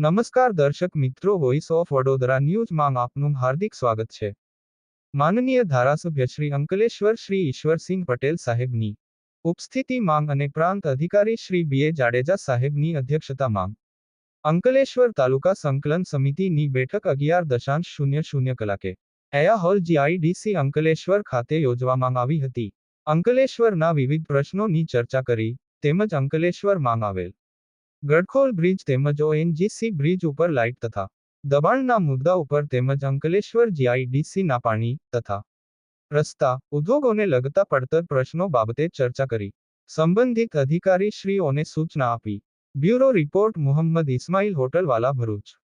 નમસ્કાર દર્શક મિત્રો વોઇસ ઓફ વડોદરા ન્યૂઝમાં આપનું હાર્દિક સ્વાગત છે. માનનીય ધારાસભ્ય શ્રી અંકલેશ્વર શ્રી ઈશ્વરસિંહ પટેલ સાહેબની ઉપસ્થિતિ માંગ અને પ્રાંત અધિકારી શ્રી બી એ જાડેજા સાહેબની અધ્યક્ષતા માંગ અંકલેશ્વર તાલુકા સંકલન સમિતિની બેઠક અગિયાર દશાંશ શૂન્ય શૂન્ય કલાકે એયા હોલ જીઆઈડીસી અંકલેશ્વર ખાતે યોજવામાં આવી હતી. અંકલેશ્વરના વિવિધ પ્રશ્નોની ચર્ચા કરી, તેમજ અંકલેશ્વર માંગ આવેલ ગડખોલ બ્રિજ તેમજ ઓએનજીસી બ્રિજ ઉપર લાઇટ તથા દબાણના મુદ્દા ઉપર તેમજ અંકલેશ્વર જીઆઈડીસીના પાણી તથા રસ્તા ઉદ્યોગોને લગતા પડતર પ્રશ્નો બાબતે ચર્ચા કરી. સંબંધિત અધિકારી શ્રીઓને સૂચના આપી. Bureau report, Muhammad Ismail Hotelwala Bharuch.